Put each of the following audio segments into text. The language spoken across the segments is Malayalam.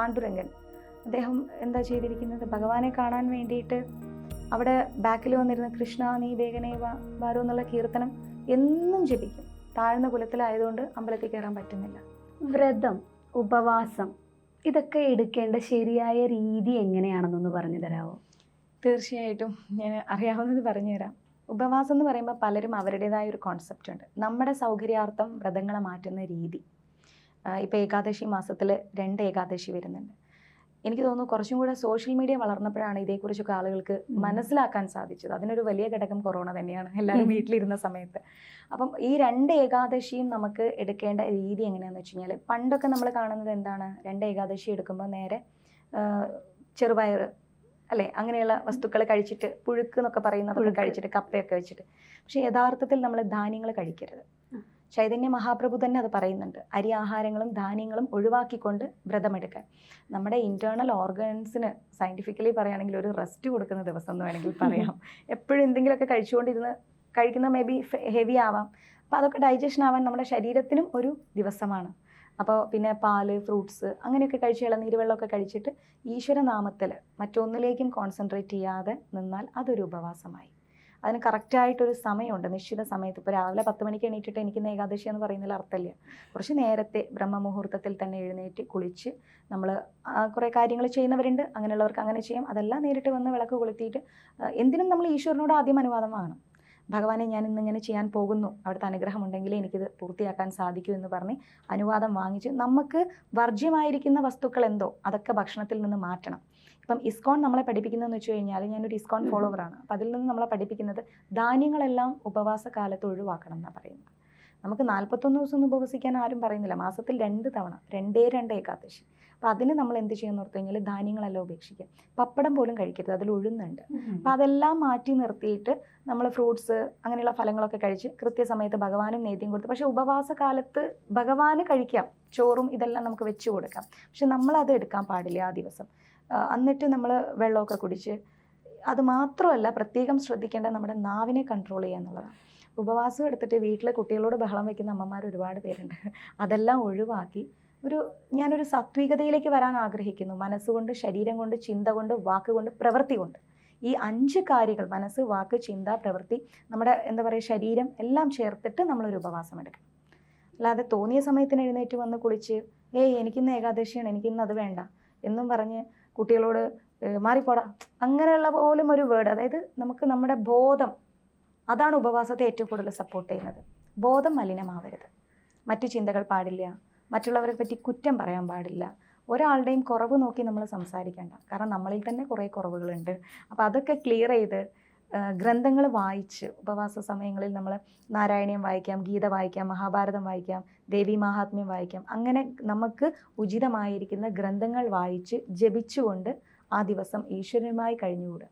പാണ്ഡുരംഗൻ. അദ്ദേഹം എന്താ ചെയ്തിരിക്കുന്നത്? ഭഗവാനെ കാണാൻ വേണ്ടിയിട്ട് അവിടെ ബാക്കിൽ വന്നിരുന്ന കൃഷ്ണ നീ വേഗനേ വാരോ എന്നുള്ള കീർത്തനം എന്നും ജപിക്കും. താഴ്ന്ന കുലത്തിലായതുകൊണ്ട് അമ്പലത്തിൽ കയറാൻ പറ്റുന്നില്ല. വ്രതം ഉപവാസം ഇതൊക്കെ എടുക്കേണ്ട ശരിയായ രീതി എങ്ങനെയാണെന്നൊന്ന് പറഞ്ഞു തരാമോ തീർച്ചയായിട്ടും ഞാൻ അറിയാവുന്നത് പറഞ്ഞു തരാം. ഉപവാസം എന്ന് പറയുമ്പോൾ പലരും അവരുടേതായ ഒരു കോൺസെപ്റ്റ് ഉണ്ട്. നമ്മുടെ സൗകര്യാർത്ഥം വ്രതങ്ങളെ മാറ്റുന്ന രീതി. ഇപ്പോൾ ഏകാദശി മാസത്തിൽ രണ്ട് ഏകാദശി വരുന്നുണ്ട്. എനിക്ക് തോന്നുന്നു കുറച്ചും കൂടെ സോഷ്യൽ മീഡിയ വളർന്നപ്പോഴാണ് ഇതേക്കുറിച്ചൊക്കെ ആളുകൾക്ക് മനസ്സിലാക്കാൻ സാധിച്ചത്. അതിനൊരു വലിയ ഘടകം കൊറോണ തന്നെയാണ് എല്ലാവരും വീട്ടിലിരുന്ന സമയത്ത്. അപ്പം ഈ രണ്ട് ഏകാദശിയും നമുക്ക് എടുക്കേണ്ട രീതി എങ്ങനെയാന്ന് വെച്ച് കഴിഞ്ഞാൽ പണ്ടൊക്കെ നമ്മൾ കാണുന്നത് എന്താണ്? രണ്ട് ഏകാദശി എടുക്കുമ്പോൾ നേരെ ചെറുപയർ അല്ലെ? അങ്ങനെയുള്ള വസ്തുക്കൾ കഴിച്ചിട്ട് പുഴുക്ക് എന്നൊക്കെ പറയുന്നതൊക്കെ. കഴിച്ചിട്ട് കപ്പയൊക്കെ വെച്ചിട്ട്. പക്ഷേ യഥാർത്ഥത്തിൽ നമ്മൾ ധാന്യങ്ങൾ കഴിക്കരുത്. ചൈതന്യ മഹാപ്രഭു തന്നെ അത് പറയുന്നുണ്ട്. അരി ആഹാരങ്ങളും ധാന്യങ്ങളും ഒഴിവാക്കിക്കൊണ്ട് വ്രതമെടുക്കാൻ. നമ്മുടെ ഇന്റേണൽ ഓർഗൻസിന് സയന്റിഫിക്കലി പറയുകയാണെങ്കിൽ ഒരു റെസ്റ്റ് കൊടുക്കുന്ന ദിവസം എന്ന് വേണമെങ്കിൽ പറയാം. എപ്പോഴും എന്തെങ്കിലുമൊക്കെ കഴിച്ചുകൊണ്ടിരുന്ന് കഴിക്കുന്ന മേ ബി ഹെവി ആവാം. അപ്പോൾ അതൊക്കെ ഡൈജഷൻ ആവാൻ നമ്മുടെ ശരീരത്തിനും ഒരു ദിവസമാണ്. അപ്പോൾ പിന്നെ പാൽ ഫ്രൂട്ട്സ് അങ്ങനെയൊക്കെ കഴിച്ച് ഇളനീര് വെള്ളമൊക്കെ കഴിച്ചിട്ട് ഈശ്വരനാമത്തിൽ മറ്റൊന്നിലേക്കും കോൺസെൻട്രേറ്റ് ചെയ്യാതെ നിന്നാൽ അതൊരു ഉപവാസമായി. അതിന് കറക്റ്റായിട്ടൊരു സമയമുണ്ട്. നിശ്ചിത സമയത്ത്. ഇപ്പോൾ രാവിലെ പത്ത് മണിക്ക് എണീറ്റിട്ട് എനിക്ക് ഏകാദശി എന്ന് പറയുന്നതിൽ അർത്ഥമില്ല. കുറച്ച് നേരത്തെ ബ്രഹ്മമുഹൂർത്തത്തിൽ തന്നെ എഴുന്നേറ്റ് കുളിച്ച് നമ്മൾ കുറേ കാര്യങ്ങൾ ചെയ്യുന്നവരുണ്ട്. അങ്ങനെയുള്ളവർക്ക് അങ്ങനെ ചെയ്യാം. അതെല്ലാം നേരിട്ട് വന്ന് വിളക്ക് കൊളുത്തിയിട്ട് എന്തിനും നമ്മൾ ഈശ്വരനോട് ആദ്യം അനുവാദം വാങ്ങണം. ഭഗവാനെ ഞാൻ ഇന്നിങ്ങനെ ചെയ്യാൻ പോകുന്നു. അവിടുത്തെ അനുഗ്രഹം ഉണ്ടെങ്കിൽ എനിക്കിത് പൂർത്തിയാക്കാൻ സാധിക്കൂ എന്ന് പറഞ്ഞ് അനുവാദം വാങ്ങിച്ച് നമുക്ക് വർജ്യമായിരിക്കുന്ന വസ്തുക്കൾ എന്തോ അതൊക്കെ ഭക്ഷണത്തിൽ നിന്ന് മാറ്റണം. ഇപ്പം ഇസ്കോൺ നമ്മളെ പഠിപ്പിക്കുന്നതെന്ന് വെച്ച് കഴിഞ്ഞാൽ ഞാനൊരു ഇസ്കോൺ ഫോളോവർ ഫോളോവറാണ്. അപ്പം അതിൽ നിന്ന് നമ്മളെ പഠിപ്പിക്കുന്നത് ധാന്യങ്ങളെല്ലാം ഉപവാസ കാലത്ത് ഒഴിവാക്കണം എന്നാണ് പറയുന്നത്. നമുക്ക് നാൽപ്പത്തൊന്ന് ദിവസം ഒന്നും ഉപവസിക്കാൻ ആരും പറയുന്നില്ല. മാസത്തിൽ രണ്ട് തവണ രണ്ടേ രണ്ട് ഏകാദശി. അപ്പം അതിന് നമ്മൾ എന്ത് ചെയ്യുമെന്ന് ഓർത്ത് കഴിഞ്ഞാൽ ധാന്യങ്ങളെല്ലാം ഉപേക്ഷിക്കുക. പപ്പടം പോലും കഴിക്കരുത് അതിൽ ഉഴുന്നുണ്ട്. അപ്പം അതെല്ലാം മാറ്റി നിർത്തിയിട്ട് നമ്മൾ ഫ്രൂട്ട്സ് അങ്ങനെയുള്ള ഫലങ്ങളൊക്കെ കഴിച്ച് കൃത്യസമയത്ത് ഭഗവാനും നേദ്യം കൊടുത്ത് പക്ഷേ ഉപവാസ കാലത്ത് ഭഗവാന് കഴിക്കാം. ചോറും ഇതെല്ലാം നമുക്ക് വെച്ച് കൊടുക്കാം. പക്ഷെ നമ്മളത് എടുക്കാൻ പാടില്ല ആ ദിവസം. എന്നിട്ട് നമ്മൾ വെള്ളമൊക്കെ കുടിച്ച് അത് മാത്രമല്ല പ്രത്യേകം ശ്രദ്ധിക്കേണ്ട നമ്മുടെ നാവിനെ കൺട്രോൾ ചെയ്യുക എന്നുള്ളതാണ്. ഉപവാസം എടുത്തിട്ട് വീട്ടിലെ കുട്ടികളോട് ബഹളം വയ്ക്കുന്ന അമ്മമാർ ഒരുപാട് പേരുണ്ട്. അതെല്ലാം ഒഴിവാക്കി ഒരു ഞാനൊരു സാത്വികതയിലേക്ക് വരാൻ ആഗ്രഹിക്കുന്നു. മനസ്സുകൊണ്ട് ശരീരം കൊണ്ട് ചിന്ത കൊണ്ട് വാക്കുകൊണ്ട് പ്രവൃത്തി കൊണ്ട്. ഈ അഞ്ച് കാര്യങ്ങൾ മനസ്സ് വാക്ക് ചിന്ത പ്രവൃത്തി നമ്മുടെ എന്താ പറയുക ശരീരം എല്ലാം ചേർത്തിട്ട് നമ്മളൊരു ഉപവാസം എടുക്കണം. അല്ലാതെ തോന്നിയ സമയത്തിന് എഴുന്നേറ്റ് വന്ന് കുളിച്ച് ഏയ് എനിക്കിന്ന് ഏകാദശിയാണ് എനിക്കിന്ന് അത് വേണ്ട എന്നും പറഞ്ഞ് കുട്ടികളോട് "ഏഹ് മാറിപ്പോടാ. അങ്ങനെയുള്ള പോലും ഒരു വേർഡ് അതായത് നമുക്ക് നമ്മുടെ ബോധം അതാണ് ഉപവാസത്തെ ഏറ്റവും കൂടുതൽ സപ്പോർട്ട് ചെയ്യുന്നത്. ബോധം മലിനമാവരുത്. മറ്റു ചിന്തകൾ പാടില്ല. മറ്റുള്ളവരെ പറ്റി കുറ്റം പറയാൻ പാടില്ല. ഒരാളുടെയും കുറവ് നോക്കി നമ്മൾ സംസാരിക്കേണ്ട. കാരണം നമ്മളിൽ തന്നെ കുറേ കുറവുകളുണ്ട്. അപ്പോൾ അതൊക്കെ ക്ലിയർ ചെയ്ത് ഗ്രന്ഥങ്ങൾ വായിച്ച് ഉപവാസ സമയങ്ങളിൽ നമ്മൾ നാരായണീയം വായിക്കാം ഗീത വായിക്കാം മഹാഭാരതം വായിക്കാം ദേവി മഹാത്മ്യം വായിക്കാം. അങ്ങനെ നമുക്ക് ഉചിതമായിരിക്കുന്ന ഗ്രന്ഥങ്ങൾ വായിച്ച് ജപിച്ചുകൊണ്ട് ആ ദിവസം ഈശ്വരനുമായി കഴിഞ്ഞുകൂടുക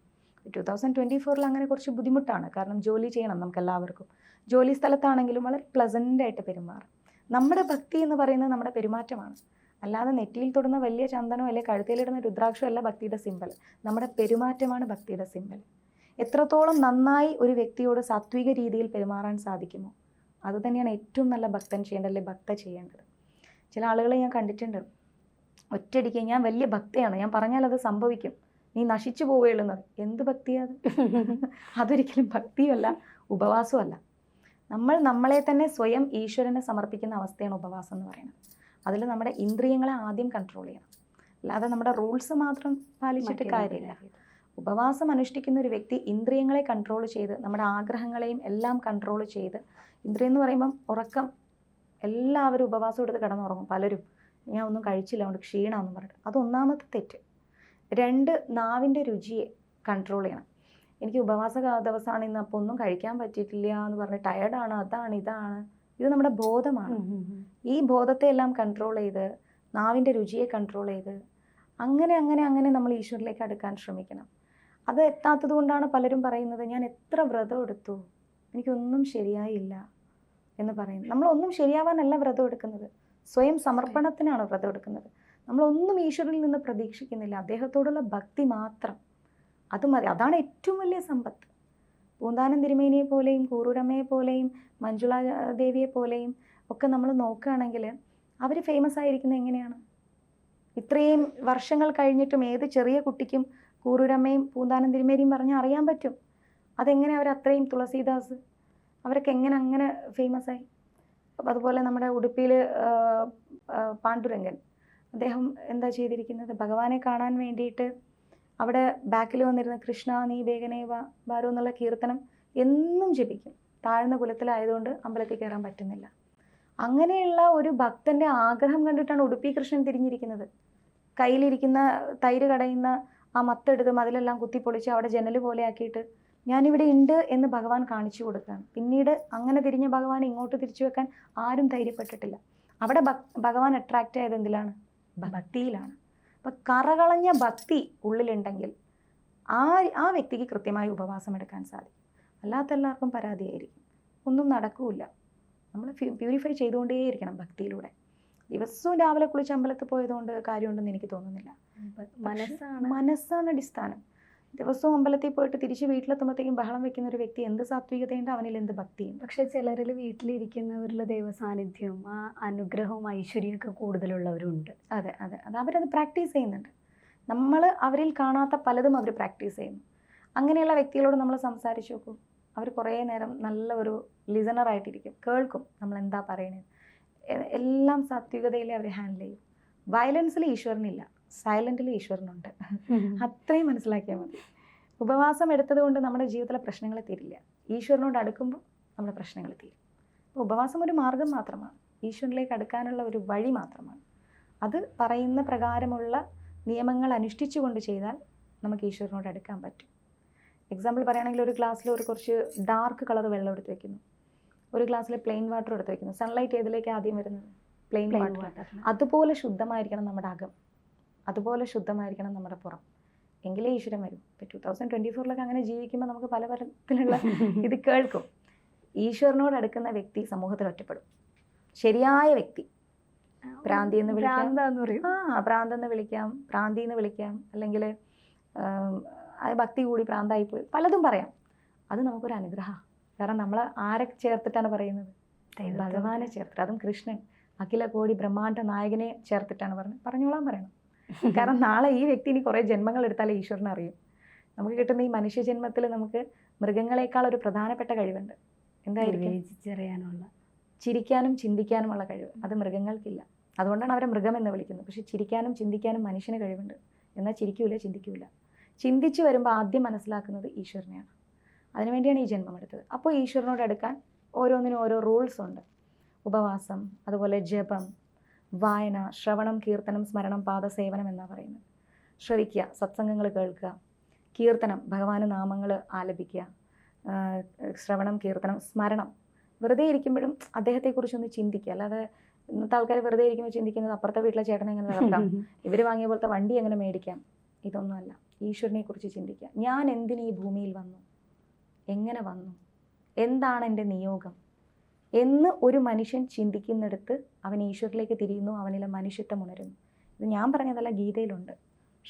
ടു തൗസൻഡ് ട്വന്റി ഫോറിൽ അങ്ങനെ കുറച്ച് ബുദ്ധിമുട്ടാണ്. കാരണം ജോലി ചെയ്യണം നമുക്ക് എല്ലാവർക്കും ജോലി സ്ഥലത്താണെങ്കിലും വളരെ പ്ലസന്റായിട്ട് പെരുമാറും. നമ്മുടെ ഭക്തി എന്ന് പറയുന്നത് നമ്മുടെ പെരുമാറ്റമാണ്. അല്ലാതെ നെറ്റിയിൽ തൊടുന്ന വലിയ ചന്ദനോ അല്ലെങ്കിൽ കഴുത്തിലിടുന്ന രുദ്രാക്ഷോ അല്ല ഭക്തിയുടെ സിമ്പൽ നമ്മുടെ പെരുമാറ്റമാണ് ഭക്തിയുടെ സിമ്പൽ എത്രത്തോളം നന്നായി ഒരു വ്യക്തിയോട് സാത്വിക രീതിയിൽ പെരുമാറാൻ സാധിക്കുമോ? അത് തന്നെയാണ് ഏറ്റവും നല്ല ഭക്തൻ ചെയ്യേണ്ടത് അല്ലെങ്കിൽ ഭക്ത ചെയ്യേണ്ടത്. ചില ആളുകളെ ഞാൻ കണ്ടിട്ടുണ്ട്. ഒറ്റയടിക്ക് ഞാൻ വലിയ ഭക്തയാണ്. ഞാൻ പറഞ്ഞാൽ അത് സംഭവിക്കും. നീ നശിച്ചു പോവുകയുള്ളത് എന്ത് ഭക്തിയാ അത്? അതൊരിക്കലും ഭക്തിയല്ല ഉപവാസമല്ല നമ്മൾ നമ്മളെ തന്നെ സ്വയം ഈശ്വരനെ സമർപ്പിക്കുന്ന അവസ്ഥയാണ് ഉപവാസം എന്ന് പറയുന്നത്. അതിൽ നമ്മുടെ ഇന്ദ്രിയങ്ങളെ ആദ്യം കൺട്രോൾ ചെയ്യണം. അല്ലാതെ നമ്മുടെ റൂൾസ് മാത്രം പാലിച്ചിട്ട് കാര്യമില്ല. ഉപവാസം അനുഷ്ഠിക്കുന്ന ഒരു വ്യക്തി ഇന്ദ്രിയങ്ങളെ കൺട്രോൾ ചെയ്ത് നമ്മുടെ ആഗ്രഹങ്ങളെയും എല്ലാം കൺട്രോൾ ചെയ്ത് ഇന്ദ്രിയം എന്ന് പറയുമ്പം ഉറക്കം എല്ലാവരും ഉപവാസം എടുത്ത് കിടന്നുറങ്ങും. പലരും ഞാൻ ഒന്നും കഴിച്ചില്ല അതുകൊണ്ട് ക്ഷീണമെന്ന് പറഞ്ഞിട്ട്. അത് ഒന്നാമത്തെ തെറ്റ്. രണ്ട് നാവിന്റെ രുചിയെ കൺട്രോൾ ചെയ്യണം. എനിക്ക് ഉപവാസ ദിവസമാണ് ഇന്ന് അപ്പോൾ ഒന്നും കഴിക്കാൻ പറ്റിയിട്ടില്ല എന്ന് പറഞ്ഞ് ടയർഡാണ് അതാണ് ഇതാണ്. ഇത് നമ്മുടെ ബോധമാണ്. ഈ ബോധത്തെ എല്ലാം കൺട്രോൾ ചെയ്ത് നാവിന്റെ രുചിയെ കൺട്രോൾ ചെയ്ത് അങ്ങനെ അങ്ങനെ അങ്ങനെ നമ്മൾ ഈശ്വരിലേക്ക് അടുക്കാൻ ശ്രമിക്കണം. അത് എത്താത്തത് കൊണ്ടാണ് പലരും പറയുന്നത് ഞാൻ എത്ര വ്രതം എടുത്തു? എനിക്കൊന്നും ശരിയായില്ല എന്ന് പറയുന്നത്. നമ്മളൊന്നും ശരിയാവാനല്ല വ്രതം എടുക്കുന്നത്. സ്വയം സമർപ്പണത്തിനാണ് വ്രതം എടുക്കുന്നത്. നമ്മളൊന്നും ഈശ്വരനിൽ നിന്ന് പ്രതീക്ഷിക്കുന്നില്ല. അദ്ദേഹത്തോടുള്ള ഭക്തി മാത്രം. അത് മതി. അതാണ് ഏറ്റവും വലിയ സമ്പത്ത്. പൂന്താനം തിരുമേനിയെ പോലെയും കൂറൂരമ്മയെ പോലെയും മഞ്ജുള ദേവിയെ പോലെയും ഒക്കെ നമ്മൾ നോക്കുകയാണെങ്കിൽ അവർ ഫേമസ് ആയിരിക്കുന്നത് എങ്ങനെയാണ്? ഇത്രയും വർഷങ്ങൾ കഴിഞ്ഞിട്ടും ഏത് ചെറിയ കുട്ടിക്കും കൂറൂരമ്മയും പൂന്താനം തിരുമേനിയും പറഞ്ഞാൽ അറിയാൻ പറ്റും. അതെങ്ങനെ അവർ അത്രയും തുളസീദാസ്? അവരൊക്കെ എങ്ങനെ അങ്ങനെ ഫേമസ് ആയി? അതുപോലെ നമ്മുടെ ഉടുപ്പിയിൽ പാണ്ഡുരംഗൻ. അദ്ദേഹം എന്താ ചെയ്തിരിക്കുന്നത്? ഭഗവാനെ കാണാൻ വേണ്ടിയിട്ട് അവിടെ ബാക്കിൽ വന്നിരുന്ന കൃഷ്ണ നീ വേഗനേ വാ എന്നുള്ള കീർത്തനം എന്നും ജപിക്കും. താഴ്ന്ന കുലത്തിലായതുകൊണ്ട് അമ്പലത്തിൽ കയറാൻ പറ്റുന്നില്ല. അങ്ങനെയുള്ള ഒരു ഭക്തന്റെ ആഗ്രഹം കണ്ടിട്ടാണ് ഉടുപ്പി കൃഷ്ണൻ തിരിഞ്ഞിരിക്കുന്നത്. കയ്യിലിരിക്കുന്ന തൈര് കടയുന്ന ആ മത്തെടുത്ത് മതിലെല്ലാം കുത്തിപ്പൊളിച്ച് അവിടെ ജനൽ പോലെ ആക്കിയിട്ട് ഞാനിവിടെ ഉണ്ട് എന്ന് ഭഗവാൻ കാണിച്ചു കൊടുക്കുകയാണ്. പിന്നീട് അങ്ങനെ തിരിഞ്ഞ ഭഗവാൻ ഇങ്ങോട്ട് തിരിച്ചു വെക്കാൻ ആരും ധൈര്യപ്പെട്ടിട്ടില്ല. അവിടെ ഭഗവാൻ അട്രാക്റ്റ് ആയത് എന്തിലാണ്? ഭക്തിയിലാണ്. അപ്പം കറകളഞ്ഞ ഭക്തി ഉള്ളിലുണ്ടെങ്കിൽ ആ ആ വ്യക്തിക്ക് കൃത്യമായി ഉപവാസം എടുക്കാൻ സാധിക്കും. അല്ലാത്ത എല്ലാവർക്കും പരാതിയായിരിക്കും. ഒന്നും നടക്കൂല നമ്മൾ പ്യൂരിഫൈ ചെയ്തുകൊണ്ടേയിരിക്കണം ഭക്തിയിലൂടെ. ദിവസവും രാവിലെ കുളിച്ച് അമ്പലത്തിൽ പോയതുകൊണ്ട് കാര്യമുണ്ടെന്ന് എനിക്ക് തോന്നുന്നില്ല. മനസ്സാണ് മനസ്സാണ് അടിസ്ഥാനം. ദിവസവും അമ്പലത്തിൽ പോയിട്ട് തിരിച്ച് വീട്ടിലെത്തുമ്പോഴത്തേക്കും ബഹളം വെക്കുന്ന ഒരു വ്യക്തി എന്ത് സാത്വികതയുണ്ട്? അവനിൽ എന്ത് ഭക്തിയുണ്ട് പക്ഷെ ചിലരിൽ വീട്ടിലിരിക്കുന്നവരിൽ ദൈവ സാന്നിധ്യവും ആ അനുഗ്രഹവും ഐശ്വര്യമൊക്കെ കൂടുതലുള്ളവരുണ്ട്. അതെ അതെ. അത് അവരത് പ്രാക്ടീസ് ചെയ്യുന്നുണ്ട്. നമ്മൾ അവരിൽ കാണാത്ത പലതും അവർ പ്രാക്ടീസ് ചെയ്യുന്നു. അങ്ങനെയുള്ള വ്യക്തികളോട് നമ്മൾ സംസാരിച്ചു നോക്കും. അവർ കുറേ നേരം നല്ല ഒരു ലിസണറായിട്ടിരിക്കും കേൾക്കും നമ്മൾ എന്താ പറയണത് എല്ലാം സാത്വികതയിലെ അവർ ഹാൻഡിൽ ചെയ്യും. വയലൻസിൽ ഈശ്വരനില്ല. സൈലന്റിൽ ഈശ്വരനുണ്ട്. അത്രയും മനസ്സിലാക്കിയാൽ മതി. ഉപവാസം എടുത്തത് കൊണ്ട് നമ്മുടെ ജീവിതത്തിലെ പ്രശ്നങ്ങൾ തീരില്ല. ഈശ്വരനോട് അടുക്കുമ്പോൾ നമ്മുടെ പ്രശ്നങ്ങൾ തീരും. അപ്പോൾ ഉപവാസം ഒരു മാർഗം മാത്രമാണ്. ഈശ്വരനിലേക്ക് അടുക്കാനുള്ള ഒരു വഴി മാത്രമാണ്. അത് പറയുന്ന പ്രകാരമുള്ള നിയമങ്ങൾ അനുഷ്ഠിച്ചുകൊണ്ട് ചെയ്താൽ നമുക്ക് ഈശ്വരനോട് അടുക്കാൻ പറ്റും. എക്സാമ്പിൾ പറയുകയാണെങ്കിൽ ഒരു ഗ്ലാസ്സിൽ ഒരു കുറച്ച് ഡാർക്ക് കളർ വെള്ളം എടുത്ത് വെക്കുന്നു. ഒരു ഗ്ലാസ്സിൽ പ്ലെയിൻ വാട്ടർ എടുത്ത് വെക്കുന്നു. സൺലൈറ്റ് ഏതിലേക്ക് ആദ്യം വരുന്നത്? പ്ലെയിൻ വാട്ടർ അതുപോലെ ശുദ്ധമായിരിക്കണം നമ്മുടെ അകം. അതുപോലെ ശുദ്ധമായിരിക്കണം നമ്മുടെ പുറം. എങ്കിലേ ഈശ്വരൻ വരും. ഇപ്പം ടു തൗസൻഡ് ട്വന്റി ഫോറിലൊക്കെ അങ്ങനെ ജീവിക്കുമ്പോൾ നമുക്ക് പല തരത്തിലുള്ള ഇത് കേൾക്കും. ഈശ്വരനോട് അടുക്കുന്ന വ്യക്തി സമൂഹത്തിൽ ഒറ്റപ്പെടും. ശരിയായ വ്യക്തി. പ്രാന്തി എന്ന് വിളിക്കാം. ആ പറയും. ആ പ്രാന്തെന്ന് വിളിക്കാം പ്രാന്തി എന്ന് വിളിക്കാം. അല്ലെങ്കിൽ ഭക്തി കൂടി പ്രാന്തായി പോയി. പലതും പറയാം. അത് നമുക്കൊരു അനുഗ്രഹ. കാരണം നമ്മൾ ആരെ ചേർത്തിട്ടാണ് പറയുന്നത്. ഭഗവാനെ ചേർത്തിട്ട്. അതും കൃഷ്ണൻ. അഖില കോടി ബ്രഹ്മാണ്ഡ നായകനെ ചേർത്തിട്ടാണ് പറഞ്ഞത്. പറഞ്ഞോളാൻ പറയണം. കാരണം നാളെ ഈ വ്യക്തി ഇനി കുറേ ജന്മങ്ങൾ എടുത്താലേ ഈശ്വരനെ അറിയും. നമുക്ക് കിട്ടുന്ന ഈ മനുഷ്യ ജന്മത്തിൽ നമുക്ക് മൃഗങ്ങളെക്കാൾ ഒരു പ്രധാനപ്പെട്ട കഴിവുണ്ട്. എന്തായിരിക്കും? ചിരിക്കാനും ചിന്തിക്കാനുമുള്ള കഴിവ്. അത് മൃഗങ്ങൾക്കില്ല. അതുകൊണ്ടാണ് അവരെ മൃഗം എന്ന് വിളിക്കുന്നത്. പക്ഷെ ചിരിക്കാനും ചിന്തിക്കാനും മനുഷ്യന് കഴിവുണ്ട്. എന്നാൽ ചിരിക്കൂല ചിന്തിക്കൂല. ചിന്തിച്ചു വരുമ്പോൾ ആദ്യം മനസ്സിലാക്കുന്നത് ഈശ്വരനെയാണ്. അതിനുവേണ്ടിയാണ് ഈ ജന്മം എടുത്തത്. അപ്പോൾ ഈശ്വരനോട് അടുക്കാൻ ഓരോന്നിനും ഓരോ റൂൾസ് ഉണ്ട്. ഉപവാസം അതുപോലെ ജപം വായന ശ്രവണം കീർത്തനം സ്മരണം പാദസേവനം എന്നാണ് പറയുന്നത്. ശ്രവിക്കുക സത്സംഗങ്ങൾ കേൾക്കുക കീർത്തനം ഭഗവാന് നാമങ്ങൾ ആലപിക്കുക ശ്രവണം കീർത്തനം സ്മരണം. വെറുതെ ഇരിക്കുമ്പോഴും അദ്ദേഹത്തെക്കുറിച്ചൊന്ന് ചിന്തിക്കുക. അല്ലാതെ ഇന്നത്തെ ആൾക്കാർ വെറുതെ ഇരിക്കുമ്പോൾ ചിന്തിക്കുന്നത് അപ്പുറത്തെ വീട്ടിലെ ചേട്ടനെ എങ്ങനെ നടത്താം? ഇവർ വാങ്ങിയ പോലത്തെ വണ്ടി എങ്ങനെ മേടിക്കാം? ഇതൊന്നുമല്ല. ഈശ്വരനെക്കുറിച്ച് ചിന്തിക്കുക. ഞാൻ എന്തിന് ഭൂമിയിൽ വന്നു? എങ്ങനെ വന്നു? എന്താണ് എന്റെ നിയോഗം? എന്ന് ഒരു മനുഷ്യൻ ചിന്തിക്കുന്നിടത്ത് അവൻ ഈശ്വരിലേക്ക് തിരിയുന്നു അവനിലെ മനുഷ്യത്വം ഉണരുന്നു. ഇത് ഞാൻ പറഞ്ഞതല്ല ഗീതയിലുണ്ട്.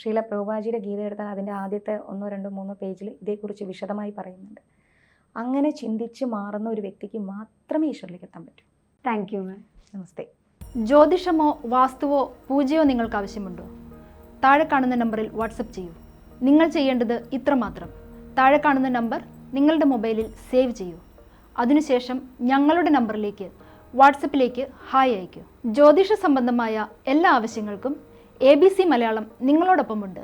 ശ്രീല പ്രഭുപാജിയുടെ ഗീത എടുത്താൽ അതിന്റെ ആദ്യത്തെ ഒന്നോ രണ്ടോ മൂന്നോ പേജിൽ ഇതേക്കുറിച്ച് വിശദമായി പറയുന്നുണ്ട്. അങ്ങനെ ചിന്തിച്ച് മാറുന്ന ഒരു വ്യക്തിക്ക് മാത്രമേ ഈശ്വരിലേക്ക് എത്താൻ പറ്റൂ. താങ്ക് യു മാം നമസ്തേ. ജ്യോതിഷമോ വാസ്തുവോ പൂജയോ നിങ്ങൾക്ക് ആവശ്യമുണ്ടോ? താഴെ കാണുന്ന നമ്പറിൽ വാട്സപ്പ് ചെയ്യൂ. നിങ്ങൾ ചെയ്യേണ്ടത് ഇത്രമാത്രം. താഴെ കാണുന്ന നമ്പർ നിങ്ങളുടെ മൊബൈലിൽ സേവ് ചെയ്യൂ. അതിനുശേഷം ഞങ്ങളുടെ നമ്പറിലേക്ക് വാട്സപ്പിലേക്ക് ഹായ് അയയ്ക്കൂ. ജ്യോതിഷ സംബന്ധമായ എല്ലാ ആവശ്യങ്ങൾക്കും എ ബി സി മലയാളം നിങ്ങളോടൊപ്പമുണ്ട്.